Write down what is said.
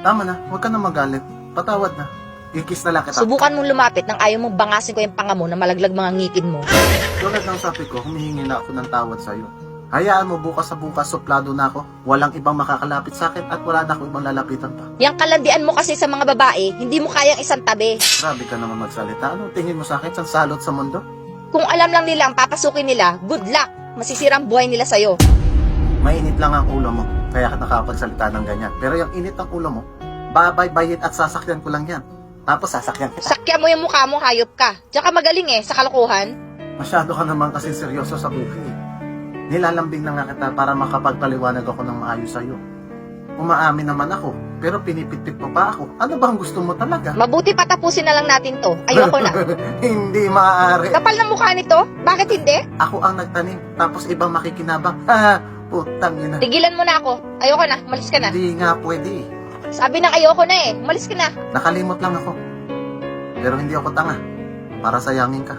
Tama na, huwag ka na magalit. Patawad na. Ikis na lang kita. Subukan mong lumapit nang ayaw mong bangasin ko yung panga mo na malaglag mga ngipin mo. Tulad ng sabi ko, humihingi na ako ng tawad sa'yo. Hayaan mo bukas sa bukas, suplado na ako. Walang ibang makakalapit sa akin at wala na ako ibang lalapitan pa. Yang kalandian mo kasi sa mga babae, hindi mo kayang isang tabi. Grabe ka naman magsalita. Ano tingin mo sa akin? San salot sa mundo? Kung alam lang nila ang papasukin nila, good luck. Masisirang buhay nila sa'yo. Mainit lang ang ulo mo. Kaya ka nakapagsalita ng ganyan. Pero yung init ng ulo mo, babay-bayit at sasakyan ko lang yan. Tapos sasakyan kita. Sakya mo yung mukha mo, hayop ka. Diyan ka magaling eh, sa kalokohan. Masyado ka naman kasi seryoso sa buhay. Nilalambing na nga kita para makapagpaliwanag ako ng maayos sa'yo. Umaamin naman ako, pero pinipitpit mo pa ako. Ano ba ang gusto mo talaga? Mabuti patapusin na lang natin to. Ayoko na. hindi maaari. Kapal ng mukha nito? Bakit hindi? Ako ang nagtanim, tapos ibang makikinabang. Putang ina. Tigilan mo na ako. Ayoko na. Malis ka na. Hindi nga pwede eh. Sabi ng ayoko na eh. Malis ka na. Nakalimot lang ako. Pero hindi ako tanga. Para sayangin ka.